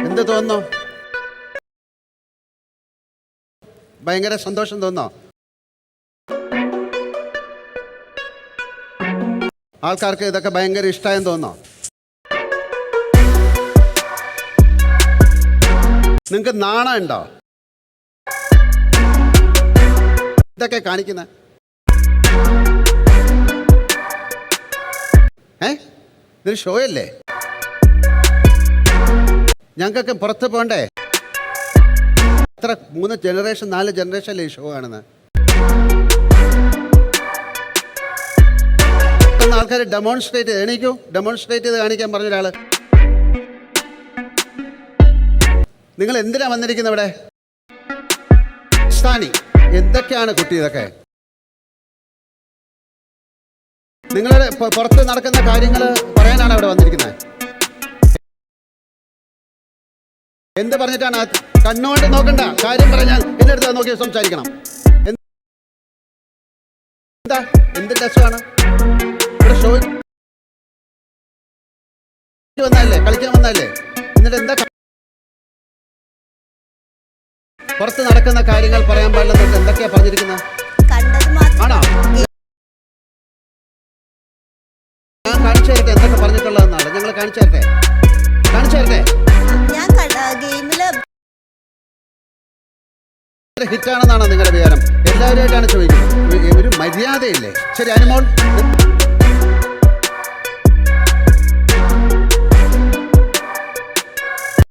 എന്ത് തോന്നുന്നു? ഭയങ്കര സന്തോഷം തോന്നോ ആൾക്കാർക്ക് ഇതൊക്കെ ഭയങ്കര ഇഷ്ടമായെന്ന് തോന്നോ നിങ്ങൾക്ക് നാണം ഉണ്ടോ? ഇതൊക്കെ കാണിക്കുന്ന? ഏ? ഇതൊരു ഷോ അല്ലേ ഞങ്ങൾക്കൊക്കെ പുറത്ത് പോണ്ടേ എത്ര മൂന്ന് ജനറേഷൻ നാല് ജനറേഷനിലെ ഈ ഷോ ആണെന്ന് ആൾക്കാർ ഡെമോൺസ്ട്രേറ്റ് ചെയ്ത് എണീക്കൂ. ഡെമോൺസ്ട്രേറ്റ് ചെയ്ത് കാണിക്കാൻ പറഞ്ഞ ഒരാൾ. നിങ്ങൾ എന്തിനാ വന്നിരിക്കുന്നത് ഇവിടെ? സ്ഥാനി എന്തൊക്കെയാണ് കുട്ടി ഇതൊക്കെ? നിങ്ങളുടെ പുറത്ത് നടക്കുന്ന കാര്യങ്ങൾ പറയാനാണ് അവിടെ വന്നിരിക്കുന്നത്. എന്ത് പറഞ്ഞിട്ടാണ് കണ്ണുകൊണ്ട് നോക്കണ്ട? കാര്യം പറഞ്ഞാൽ എന്റെ അടുത്ത് നോക്കി സംസാരിക്കണം. എന്താ എന്ത്? ഇവിടെ ഷോ വന്നതല്ലേ? കളിക്കാൻ വന്നല്ലേ എന്നിട്ട് എന്താ പുറത്ത് നടക്കുന്ന കാര്യങ്ങൾ പറയാൻ പാടില്ലെന്നൊക്കെ എന്തൊക്കെയാ പറഞ്ഞിരിക്കുന്നത്? ആണോ? ഞാൻ കാണിച്ചു തരട്ടെ എന്തൊക്കെ പറഞ്ഞിട്ടുള്ളതെന്നാണ്. ഞങ്ങൾ കാണിച്ചു തരട്ടെ? കാണിച്ചു തരട്ടെ? ഹിറ്റാണെന്നാണോ നിങ്ങളുടെ വിചാരം എല്ലാവരുമായിട്ടാണ് ചോദിക്കുന്നത്. ഒരു- മര്യാദയില്ലേ? ശരി അനുമോൾ.